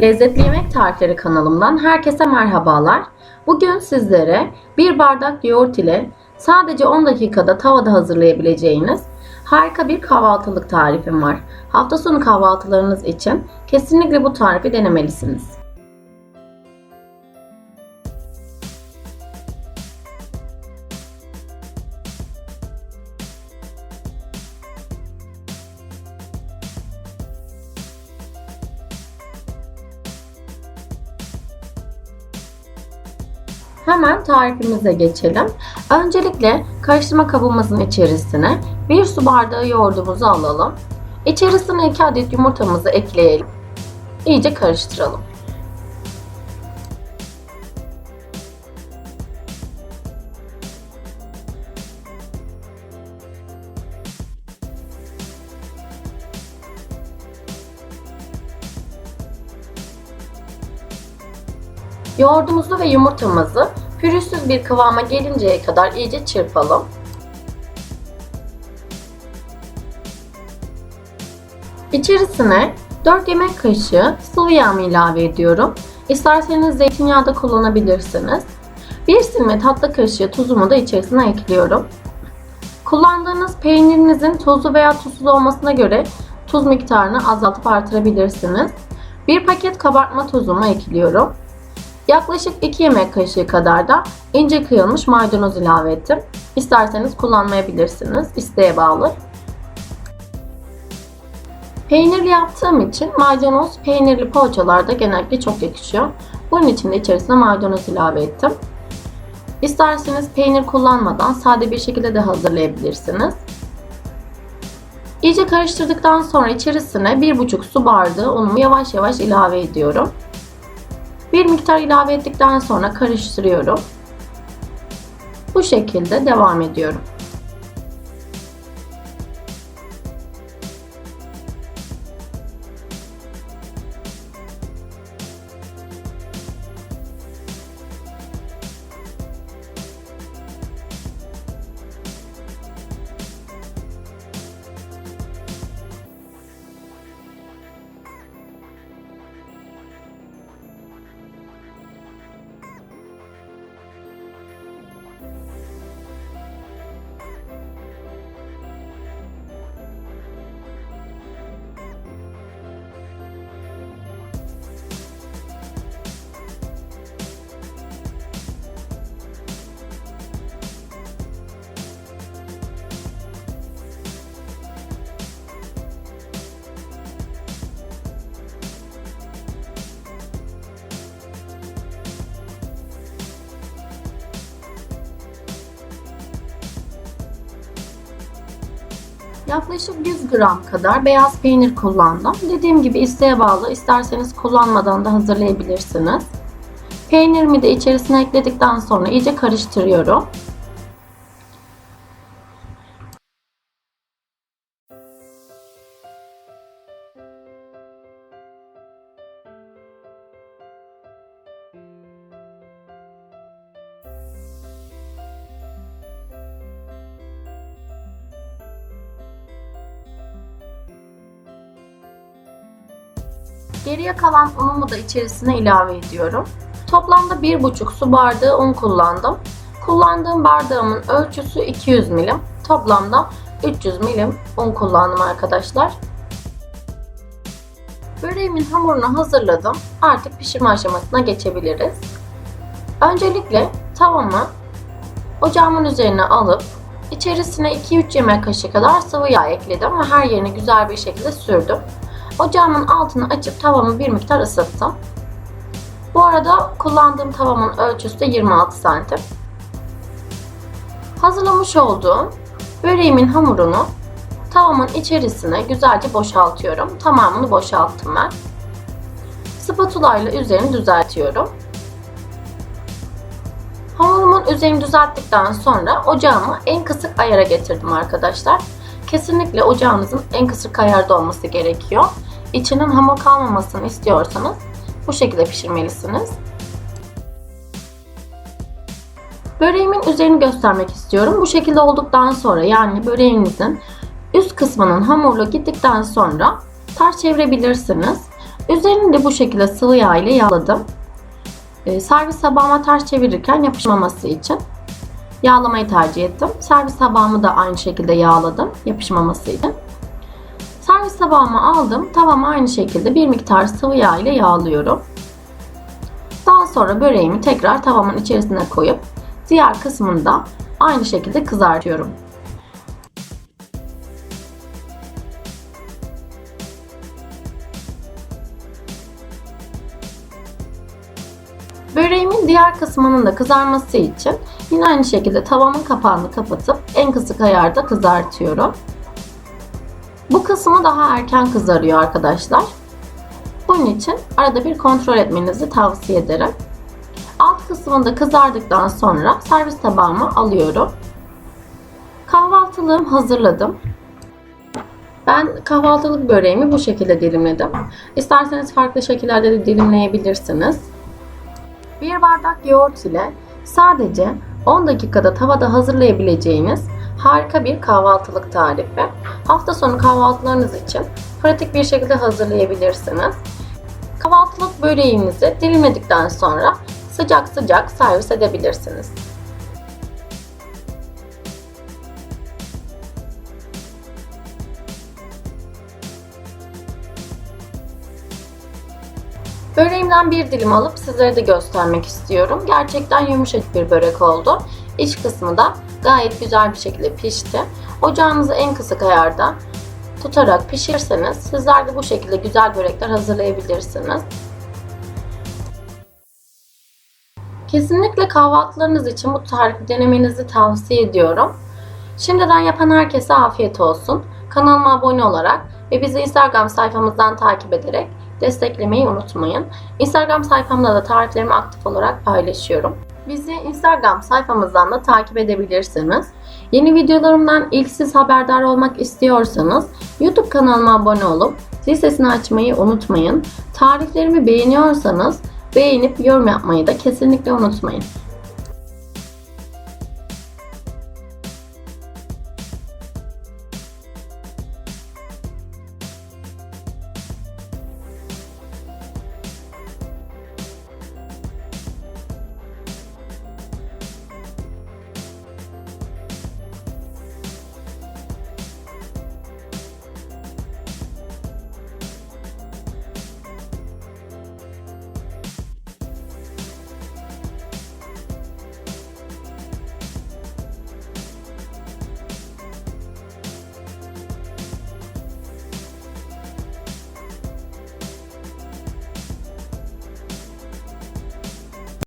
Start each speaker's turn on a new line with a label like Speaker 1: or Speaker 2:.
Speaker 1: Lezzetli Yemek Tarifleri kanalımdan herkese merhabalar. Bugün sizlere bir bardak yoğurt ile sadece 10 dakikada tavada hazırlayabileceğiniz harika bir kahvaltılık tarifim var. Hafta sonu kahvaltılarınız için kesinlikle bu tarifi denemelisiniz. Hemen tarifimize geçelim. Öncelikle karıştırma kabımızın içerisine 1 su bardağı yoğurdumuzu alalım. İçerisine 2 adet yumurtamızı ekleyelim. İyice karıştıralım. Yoğurdumuzu ve yumurtamızı pürüzsüz bir kıvama gelinceye kadar iyice çırpalım. İçerisine 4 yemek kaşığı sıvı yağ ilave ediyorum. İsterseniz zeytinyağı da kullanabilirsiniz. 1 silme tatlı kaşığı tuzumu da içerisine ekliyorum. Kullandığınız peynirinizin tuzlu veya tuzsuz olmasına göre tuz miktarını azaltıp artırabilirsiniz. 1 paket kabartma tozumu ekliyorum. Yaklaşık 2 yemek kaşığı kadar da ince kıyılmış maydanoz ilave ettim. İsterseniz kullanmayabilirsiniz. isteğe bağlı. Peynirli yaptığım için maydanoz peynirli poğaçalarda genellikle çok yakışıyor. Bunun için de içerisine maydanoz ilave ettim. İsterseniz peynir kullanmadan sade bir şekilde de hazırlayabilirsiniz. İyice karıştırdıktan sonra içerisine 1,5 su bardağı unumu yavaş yavaş ilave ediyorum. Bir miktar ilave ettikten sonra karıştırıyorum. Bu şekilde devam ediyorum. Yaklaşık 100 gram kadar beyaz peynir kullandım. Dediğim gibi isteğe bağlı. İsterseniz kullanmadan da hazırlayabilirsiniz. Peynirimi de içerisine ekledikten sonra iyice karıştırıyorum. Geriye kalan unumu da içerisine ilave ediyorum. Toplamda 1,5 su bardağı un kullandım. Kullandığım bardağımın ölçüsü 200 milim. Toplamda 300 milim un kullandım arkadaşlar. Böreğimin hamurunu hazırladım. Artık pişirme aşamasına geçebiliriz. Öncelikle tavamı ocağımın üzerine alıp içerisine 2-3 yemek kaşığı kadar sıvı yağ ekledim ve her yerini güzel bir şekilde sürdüm. Ocağımın altını açıp tavamı bir miktar ısıttım. Bu arada kullandığım tavamın ölçüsü de 26 santim. Hazırlamış olduğum böreğimin hamurunu tavamın içerisine güzelce boşaltıyorum. Tamamını boşalttım ben. Spatula ile üzerini düzeltiyorum. Hamurumun üzerini düzelttikten sonra ocağımı en kısık ayara getirdim arkadaşlar. Kesinlikle ocağınızın en kısık ayarda olması gerekiyor. İçinin hamur kalmamasını istiyorsanız bu şekilde pişirmelisiniz. Böreğimin üzerini göstermek istiyorum. Bu şekilde olduktan sonra yani böreğinizin üst kısmının hamurlu gittikten sonra ters çevirebilirsiniz. Üzerini de bu şekilde sıvı yağ ile yağladım. Ee, servis tabağıma ters çevirirken yapışmaması için yağlamayı tercih ettim. Servis tabağımı da aynı şekilde yağladım yapışmaması için. Servis tabağımı aldım. Tavamı aynı şekilde bir miktar sıvı yağ ile yağlıyorum. Daha sonra böreğimi tekrar tavamın içerisine koyup diğer kısmını da aynı şekilde kızartıyorum. Böreğimin diğer kısmının da kızarması için yine aynı şekilde tavamın kapağını kapatıp en kısık ayarda kızartıyorum. Bu kısmı daha erken kızarıyor arkadaşlar. Bunun için arada bir kontrol etmenizi tavsiye ederim. Alt kısmında kızardıktan sonra servis tabağıma alıyorum. Kahvaltılığım hazırladım. Ben kahvaltılık böreğimi bu şekilde dilimledim. İsterseniz farklı şekillerde de dilimleyebilirsiniz. Bir bardak yoğurt ile sadece 10 dakikada tavada hazırlayabileceğiniz harika bir kahvaltılık tarifi. Hafta sonu kahvaltılarınız için pratik bir şekilde hazırlayabilirsiniz. Kahvaltılık böreğimizi dilimledikten sonra sıcak sıcak servis edebilirsiniz. Böreğimden bir dilim alıp sizlere de göstermek istiyorum. Gerçekten yumuşacık bir börek oldu. İç kısmı da gayet güzel bir şekilde pişti. Ocağınızı en kısık ayarda tutarak pişirirseniz sizler de bu şekilde güzel börekler hazırlayabilirsiniz. Kesinlikle kahvaltılarınız için bu tarifi denemenizi tavsiye ediyorum. Şimdiden yapan herkese afiyet olsun. Kanalıma abone olarak ve bizi Instagram sayfamızdan takip ederek desteklemeyi unutmayın. Instagram sayfamda da tariflerimi aktif olarak paylaşıyorum. Bizi Instagram sayfamızdan da takip edebilirsiniz. Yeni videolarımdan ilk siz haberdar olmak istiyorsanız YouTube kanalıma abone olup zil sesini açmayı unutmayın. Tariflerimi beğeniyorsanız beğenip yorum yapmayı da kesinlikle unutmayın.